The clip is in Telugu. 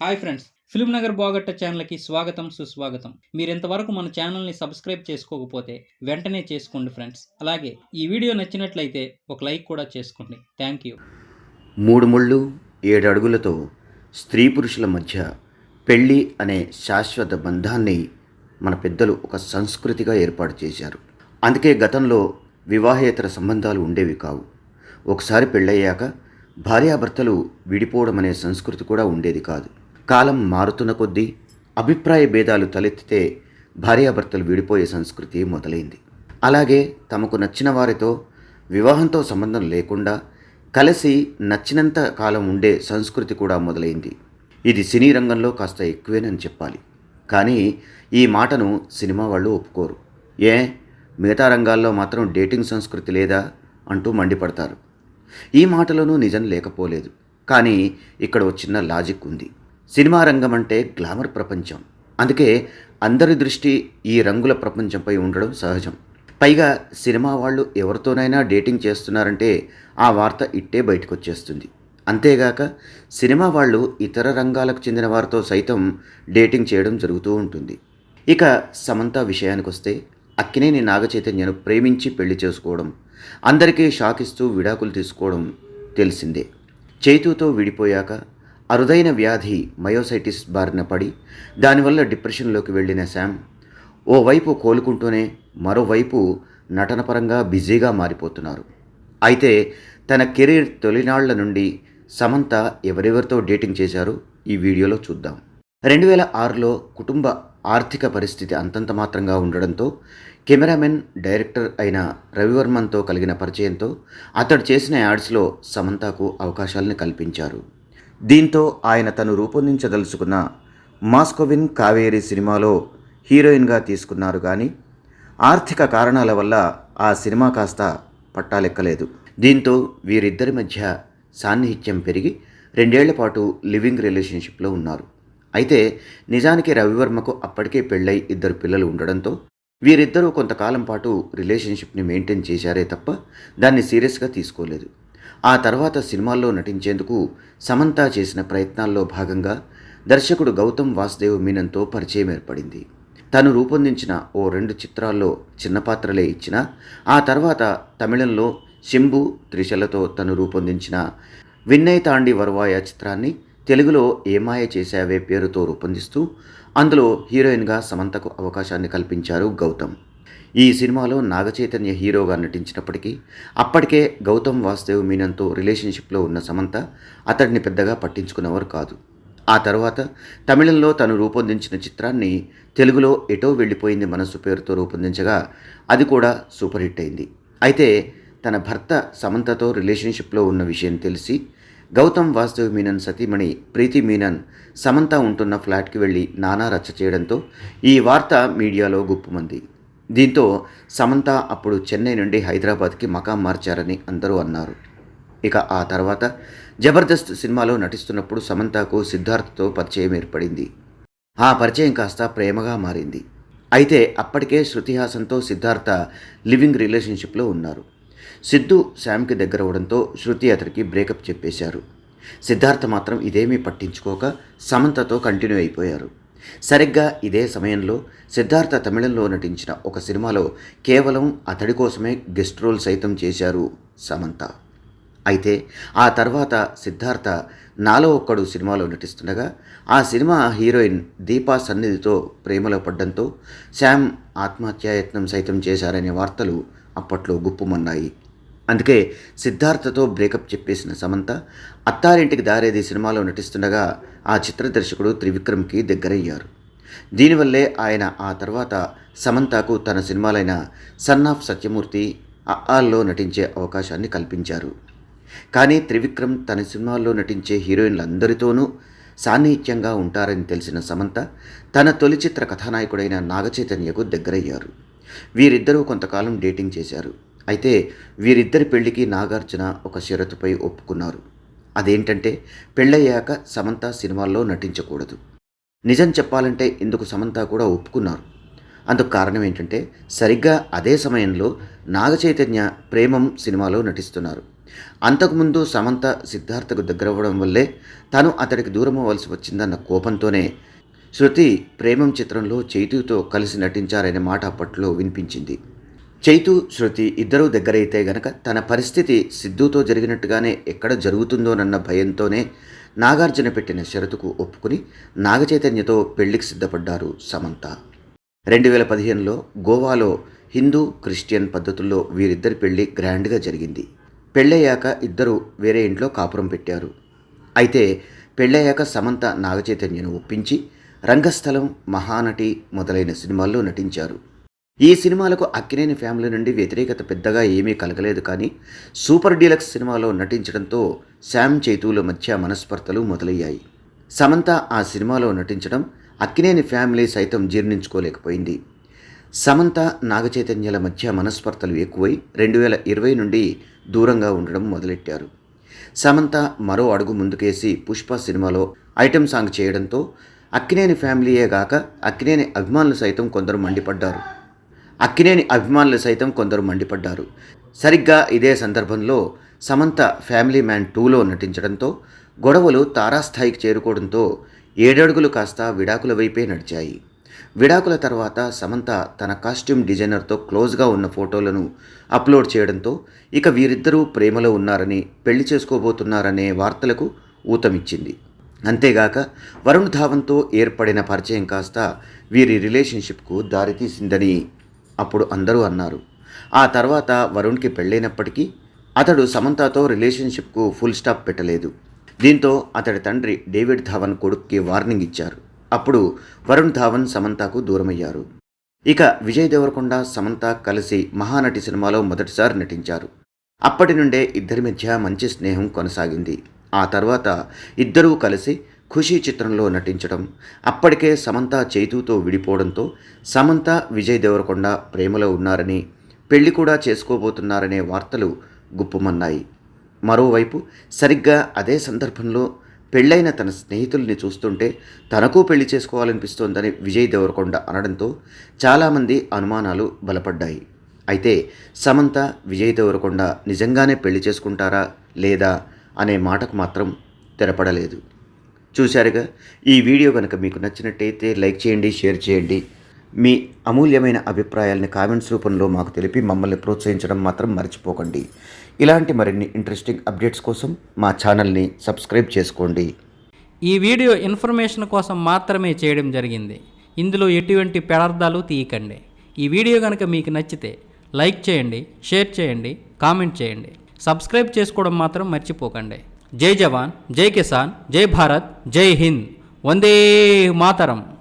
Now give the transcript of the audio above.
హాయ్ ఫ్రెండ్స్ ఫిల్మ్ నగర్ బాగట్ట ఛానల్కి స్వాగతం సుస్వాగతం. మీరు ఇంతవరకు మన ఛానల్ని సబ్స్క్రైబ్ చేసుకోకపోతే వెంటనే చేసుకోండి ఫ్రెండ్స్. అలాగే ఈ వీడియో నచ్చినట్లయితే ఒక లైక్ కూడా చేసుకోండి. Thank you. మూడు ముళ్ళు ఏడు అడుగులతో స్త్రీ పురుషుల మధ్య పెళ్ళి అనే శాశ్వత బంధాన్ని మన పెద్దలు ఒక సంస్కృతిగా ఏర్పాటు చేశారు. అందుకే గతంలో వివాహేతర సంబంధాలు ఉండేవి కావు. ఒకసారి పెళ్ళయ్యాక భార్యాభర్తలు విడిపోవడం అనే సంస్కృతి కూడా ఉండేది కాదు. కాలం మారుతున్న కొద్దీ అభిప్రాయ భేదాలు తలెత్తితే భార్యాభర్తలు విడిపోయే సంస్కృతి మొదలైంది. అలాగే తమకు నచ్చిన వారితో వివాహంతో సంబంధం లేకుండా కలిసి నచ్చినంత కాలం ఉండే సంస్కృతి కూడా మొదలైంది. ఇది సినీ రంగంలో కాస్త ఎక్కువేనని చెప్పాలి. కానీ ఈ మాటను సినిమా వాళ్ళు ఒప్పుకోరు. ఏ? మిగతా రంగాల్లో మాత్రం డేటింగ్ సంస్కృతి లేదా? అంటూ మండిపడతారు. ఈ మాటలోనూ నిజం లేకపోలేదు. కానీ ఇక్కడ ఒక చిన్న లాజిక్ ఉంది. సినిమా రంగం అంటే గ్లామర్ ప్రపంచం. అందుకే అందరి దృష్టి ఈ రంగుల ప్రపంచంపై ఉండడం సహజం. పైగా సినిమా వాళ్ళు ఎవరితోనైనా డేటింగ్ చేస్తున్నారంటే ఆ వార్త ఇట్టే బయటకు వచ్చేస్తుంది అంతేగాక సినిమా వాళ్ళు ఇతర రంగాలకు చెందిన వారితో సైతం డేటింగ్ చేయడం జరుగుతూ ఉంటుంది. ఇక సమంత విషయానికి వస్తే అక్కినేని నాగచైతన్యను ప్రేమించి పెళ్ళి చేసుకోవడం అందరికీ షాక్ ఇస్తూ విడాకులు తీసుకోవడం తెలిసిందే. చైతుతో విడిపోయాక అరుదైన వ్యాధి మయోసైటిస్ బారిన పడి దానివల్ల డిప్రెషన్లోకి వెళ్ళిన శామ్ ఓవైపు కోలుకుంటూనే మరోవైపు నటనపరంగా బిజీగా మారిపోతున్నారు. అయితే తన కెరీర్ తొలినాళ్ళ నుండి సమంత ఎవరెవరితో డేటింగ్ చేశారో ఈ వీడియోలో చూద్దాం. రెండు వేల ఆరులో కుటుంబ ఆర్థిక పరిస్థితి అంతంత మాత్రంగా ఉండడంతో కెమెరామెన్ డైరెక్టర్ అయిన రవివర్మన్తో కలిగిన పరిచయంతో అతడు చేసిన యాడ్స్లో సమంతకు అవకాశాలను కల్పించారు. దీంతో ఆయన తను రూపొందించదలుచుకున్న మాస్కోవిన్ కావేరి సినిమాలో హీరోయిన్గా తీసుకున్నారు కానీ ఆర్థిక కారణాల వల్ల ఆ సినిమా కాస్త పట్టాలెక్కలేదు. దీంతో వీరిద్దరి మధ్య సాన్నిహిత్యం పెరిగి రెండేళ్ళ పాటు లివింగ్ రిలేషన్షిప్లో ఉన్నారు. అయితే నిజానికి రవివర్మకు అప్పటికే పెళ్ళై ఇద్దరు పిల్లలు ఉండడంతో వీరిద్దరూ కొంతకాలం పాటు రిలేషన్షిప్ని మెయింటైన్ చేశారే తప్ప దాన్ని సీరియస్గా తీసుకోలేదు. ఆ తర్వాత సినిమాల్లో నటించేందుకు సమంత చేసిన ప్రయత్నాల్లో భాగంగా దర్శకుడు గౌతమ్ వాసుదేవ్ మీనన్తో పరిచయం ఏర్పడింది. తను రూపొందించిన ఓ రెండు చిత్రాల్లో చిన్న పాత్రలే ఇచ్చిన ఆ తర్వాత తమిళంలో శంభు త్రిశలతో తను రూపొందించిన విన్నయ్ తాండి వరవాయ చిత్రాన్ని తెలుగులో ఏమాయ చేశావే పేరుతో రూపొందిస్తూ అందులో హీరోయిన్గా సమంతకు అవకాశాన్ని కల్పించారు గౌతమ్. ఈ సినిమాలో నాగచైతన్య హీరోగా నటించినప్పటికీ అప్పటికే గౌతమ్ వాసుదేవ్ మీనన్తో రిలేషన్షిప్లో ఉన్న సమంత అతడిని పెద్దగా పట్టించుకున్నవారు కాదు. ఆ తర్వాత తమిళంలో తను రూపొందించిన చిత్రాన్ని తెలుగులో ఎటో వెళ్ళిపోయింది మనస్సు పేరుతో రూపొందించగా అది కూడా సూపర్ హిట్ అయింది. అయితే తన భర్త సమంతతో రిలేషన్షిప్లో ఉన్న విషయం తెలిసి గౌతమ్ వాసుదేవ్ మీనన్ సతీమణి ప్రీతి మీనన్ సమంత ఉంటున్న ఫ్లాట్కి వెళ్ళి నానా రచ్చ చేయడంతో ఈ వార్త మీడియాలో గుప్పుమంది. దీంతో సమంత అప్పుడు చెన్నై నుండి హైదరాబాద్కి మకాం మార్చారని అందరూ అన్నారు. ఇక ఆ తర్వాత జబర్దస్త్ సినిమాలో నటిస్తున్నప్పుడు సమంతకు సిద్ధార్థ్తో పరిచయం ఏర్పడింది. ఆ పరిచయం కాస్త ప్రేమగా మారింది. అయితే అప్పటికే శృతి హాసన్తో సిద్ధార్థ లివింగ్ రిలేషన్షిప్లో ఉన్నారు. సిద్ధు శామ్కి దగ్గర అవడంతో శృతి అతనికి బ్రేకప్ చెప్పేశారు. సిద్ధార్థ మాత్రం ఇదేమీ పట్టించుకోక సమంతతో కంటిన్యూ అయిపోయారు. సరిగ్గా ఇదే సమయంలో సిద్ధార్థ తమిళంలో నటించిన ఒక సినిమాలో కేవలం అతడి కోసమే గెస్ట్ రోల్ సైతం చేశారు సమంత. అయితే ఆ తర్వాత సిద్ధార్థ నాలో ఒక్కడు సినిమాలో నటిస్తుండగా ఆ సినిమా హీరోయిన్ దీపా సన్నిధితో ప్రేమలో పడ్డంతో శామ్ ఆత్మహత్యాయత్నం సైతం చేశారనే వార్తలు అప్పట్లో గుప్పుమన్నాయి. అందుకే సిద్ధార్థతో బ్రేకప్ చెప్పేసిన సమంత అత్తారింటికి దారేది సినిమాలో నటిస్తుండగా ఆ చిత్ర దర్శకుడు త్రివిక్రమ్కి దగ్గరయ్యారు. దీనివల్లే ఆయన ఆ తర్వాత సమంతకు తన సినిమాలైన సన్ ఆఫ్ సత్యమూర్తి అల్లో నటించే అవకాశాన్ని కల్పించారు. కానీ త్రివిక్రమ్ తన సినిమాల్లో నటించే హీరోయిన్లందరితోనూ సాన్నిహిత్యంగా ఉంటారని తెలిసిన సమంత తన తొలి చిత్ర కథానాయకుడైన నాగచైతన్యకు దగ్గరయ్యారు. వీరిద్దరూ కొంతకాలం డేటింగ్ చేశారు. అయితే వీరిద్దరి పెళ్ళికి నాగార్జున ఒక షరతుపై ఒప్పుకున్నారు. అదేంటంటే పెళ్ళయ్యాక సమంత సినిమాల్లో నటించకూడదు. నిజం చెప్పాలంటే ఇందుకు సమంత కూడా ఒప్పుకున్నారు. అందుకు కారణం ఏంటంటే సరిగ్గా అదే సమయంలో నాగచైతన్య ప్రేమం సినిమాలో నటిస్తున్నారు. అంతకుముందు సమంత సిద్ధార్థకు దగ్గరవ్వడం వల్లే తాను అతడికి దూరం అవ్వాల్సి వచ్చిందన్న కోపంతోనే శృతి ప్రేమం చిత్రంలో చైతుతో కలిసి నటించారనే మాట అప్పట్లో వినిపించింది. చైతు శృతి ఇద్దరూ దగ్గరైతే గనక తన పరిస్థితి సిద్ధుతో జరిగినట్టుగానే ఎక్కడ జరుగుతుందోనన్న భయంతోనే నాగార్జున పెట్టిన షరతుకు ఒప్పుకుని నాగచైతన్యతో పెళ్ళికి సిద్ధపడ్డారు సమంత. రెండు వేల పదిహేనులో గోవాలో హిందూ క్రిస్టియన్ పద్ధతుల్లో వీరిద్దరి పెళ్ళి గ్రాండ్గా జరిగింది. పెళ్ళయ్యాక ఇద్దరు వేరే ఇంట్లో కాపురం పెట్టారు. అయితే పెళ్ళయ్యాక సమంత నాగచైతన్యను ఒప్పించి రంగస్థలం మహానటి మొదలైన సినిమాల్లో నటించారు. ఈ సినిమాలకు అక్కినేని ఫ్యామిలీ నుండి వ్యతిరేకత పెద్దగా ఏమీ కలగలేదు కానీ సూపర్ డీలక్స్ సినిమాలో నటించడంతో శామ్ చైతూల మధ్య మనస్పర్ధలు మొదలయ్యాయి. సమంత ఆ సినిమాలో నటించడం అక్కినేని ఫ్యామిలీ సైతం జీర్ణించుకోలేకపోయింది. సమంత నాగచైతన్యాల మధ్య మనస్పర్ధలు ఎక్కువై రెండు వేల ఇరవై నుండి దూరంగా ఉండడం మొదలెట్టారు. సమంత మరో అడుగు ముందుకేసి పుష్ప సినిమాలో ఐటెం సాంగ్ చేయడంతో అక్కినేని ఫ్యామిలీయే గాక అక్కినేని అభిమానులు సైతం కొందరు మండిపడ్డారు. అక్కినేని అభిమానులు సైతం కొందరు మండిపడ్డారు. సరిగ్గా ఇదే సందర్భంలో సమంత ఫ్యామిలీ మ్యాన్ టూలో నటించడంతో గొడవలు తారాస్థాయికి చేరుకోవడంతో ఏడడుగులు కాస్త విడాకుల వైపే నడిచాయి. విడాకుల తర్వాత సమంత తన కాస్ట్యూమ్ డిజైనర్తో క్లోజ్గా ఉన్న ఫోటోలను అప్లోడ్ చేయడంతో ఇక వీరిద్దరూ ప్రేమలో ఉన్నారని పెళ్ళి చేసుకోబోతున్నారనే వార్తలకు ఊతమిచ్చింది. అంతేగాక వరుణ్ ధావన్తో ఏర్పడిన పరిచయం కాస్త వీరి రిలేషన్షిప్కు దారితీసిందని అప్పుడు అందరూ అన్నారు. ఆ తర్వాత వరుణ్కి పెళ్ళైనప్పటికీ అతడు సమంతతో రిలేషన్షిప్కు ఫుల్ స్టాప్ పెట్టలేదు. దీంతో అతడి తండ్రి డేవిడ్ ధావన్ కొడుక్కి వార్నింగ్ ఇచ్చారు. అప్పుడు వరుణ్ ధావన్ సమంతకు దూరమయ్యారు. ఇక విజయ్ దేవరకొండ సమంత కలిసి మహానటి సినిమాలో మొదటిసారి నటించారు. అప్పటి నుండే ఇద్దరి మధ్య మంచి స్నేహం కొనసాగింది. ఆ తర్వాత ఇద్దరూ కలిసి ఖుషీ చిత్రంలో నటించడం అప్పటికే సమంత చైతూతో విడిపోవడంతో సమంత విజయ్ దేవరకొండ ప్రేమలో ఉన్నారని పెళ్ళి కూడా చేసుకోబోతున్నారనే వార్తలు గుప్పుమన్నాయి. మరోవైపు సరిగ్గా అదే సందర్భంలో పెళ్ళైన తన స్నేహితుల్ని చూస్తుంటే తనకు పెళ్ళి చేసుకోవాలనిపిస్తోందని విజయ్ దేవరకొండ అనడంతో చాలామంది అనుమానాలు బలపడ్డాయి. అయితే సమంత విజయ్ దేవరకొండ నిజంగానే పెళ్ళి చేసుకుంటారా లేదా అనే మాటకు మాత్రం తెరపడలేదు. చూశారుగా? ఈ వీడియో కనుక మీకు నచ్చినట్టయితే లైక్ చేయండి షేర్ చేయండి. మీ అమూల్యమైన అభిప్రాయాలని కామెంట్స్ రూపంలో మాకు తెలిపి మమ్మల్ని ప్రోత్సహించడం మాత్రం మర్చిపోకండి. ఇలాంటి మరిన్ని ఇంట్రెస్టింగ్ అప్డేట్స్ కోసం మా ఛానల్ని సబ్స్క్రైబ్ చేసుకోండి. ఈ వీడియో ఇన్ఫర్మేషన్ కోసం మాత్రమే చేయడం జరిగింది. ఇందులో ఎటువంటి పెడార్థాలు తీయకండి. ఈ వీడియో కనుక మీకు నచ్చితే లైక్ చేయండి షేర్ చేయండి కామెంట్ చేయండి. సబ్స్క్రైబ్ చేసుకోవడం మాత్రం మర్చిపోకండి. జై జవాన్ జై కిసాన్ జై భారత్ జై హింద్. వందే మాతరం.